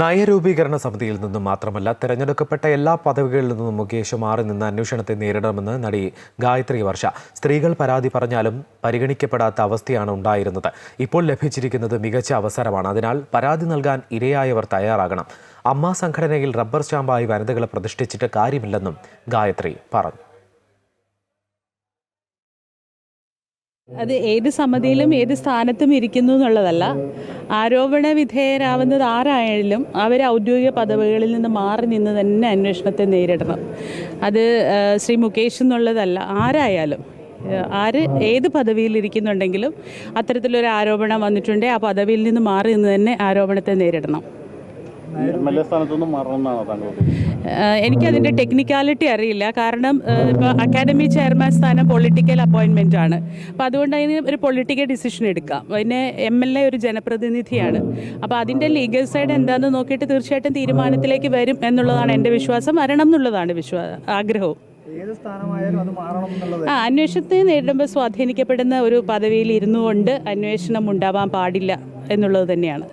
നയരൂപീകരണ സമിതിയിൽ നിന്നും മാത്രമല്ല തെരഞ്ഞെടുക്കപ്പെട്ട എല്ലാ പദവികളിൽ നിന്നും മുകേഷ് മാറി നിന്ന് അന്വേഷണത്തെ നേരിടണമെന്ന് നടി ഗായത്രി വർഷ. സ്ത്രീകൾ പരാതി പറഞ്ഞാലും പരിഗണിക്കപ്പെടാത്ത അവസ്ഥയാണ് ഉണ്ടായിരുന്നത്. ഇപ്പോൾ ലഭിച്ചിരിക്കുന്നത് മികച്ച അവസരമാണ്. അതിനാൽ പരാതി നൽകാൻ ഇരയായവർ തയ്യാറാകണം. അമ്മ സംഘടനയിൽ റബ്ബർ സ്റ്റാമ്പായി വനിതകളെ പ്രതിഷ്ഠിച്ചിട്ട് കാര്യമില്ലെന്നും ഗായത്രി പറഞ്ഞു. അത് ഏത് സമിതിയിലും ഏത് സ്ഥാനത്തും ഇരിക്കുന്നു എന്നുള്ളതല്ല. ആരോപണ വിധേയരാവുന്നത് ആരായാലും അവർ ഔദ്യോഗിക പദവികളിൽ നിന്ന് മാറി നിന്ന് തന്നെ അന്വേഷണത്തെ നേരിടണം. അത് ശ്രീ മുകേഷ് എന്നുള്ളതല്ല ആരായാലും ആര് ഏത് പദവിയിൽ ഇരിക്കുന്നുണ്ടെങ്കിലും അത്തരത്തിലൊരു ആരോപണം വന്നിട്ടുണ്ടെങ്കിൽ ആ പദവിയിൽ നിന്ന് മാറി നിന്ന് തന്നെ ആരോപണത്തെ നേരിടണം. എനിക്കതിന്റെ ടെക്നിക്കാലിറ്റി അറിയില്ല. കാരണം ഇപ്പോൾ അക്കാഡമി ചെയർമാൻ സ്ഥാനം പൊളിറ്റിക്കൽ അപ്പോയിൻമെന്റ് ആണ്. അപ്പോൾ അതുകൊണ്ട് അതിന് ഒരു പൊളിറ്റിക്കൽ ഡിസിഷൻ എടുക്കാം. പിന്നെ എം എൽ എ ഒരു ജനപ്രതിനിധിയാണ്. അപ്പോൾ അതിന്റെ ലീഗൽ സൈഡ് എന്താണെന്ന് നോക്കിയിട്ട് തീർച്ചയായിട്ടും തീരുമാനത്തിലേക്ക് വരും എന്നുള്ളതാണ് എന്റെ വിശ്വാസം. വരണം എന്നുള്ളതാണ് വിശ്വാ ആഗ്രഹവും. ഏത് സ്ഥാനമായാലും അത് മാറണം ആ അന്വേഷണത്തെ നേരിടുമ്പോൾ സ്വാധീനിക്കപ്പെടുന്ന ഒരു പദവിയിൽ ഇരുന്നുകൊണ്ട് അന്വേഷണം ഉണ്ടാവാൻ പാടില്ല എന്നുള്ളത് തന്നെയാണ്.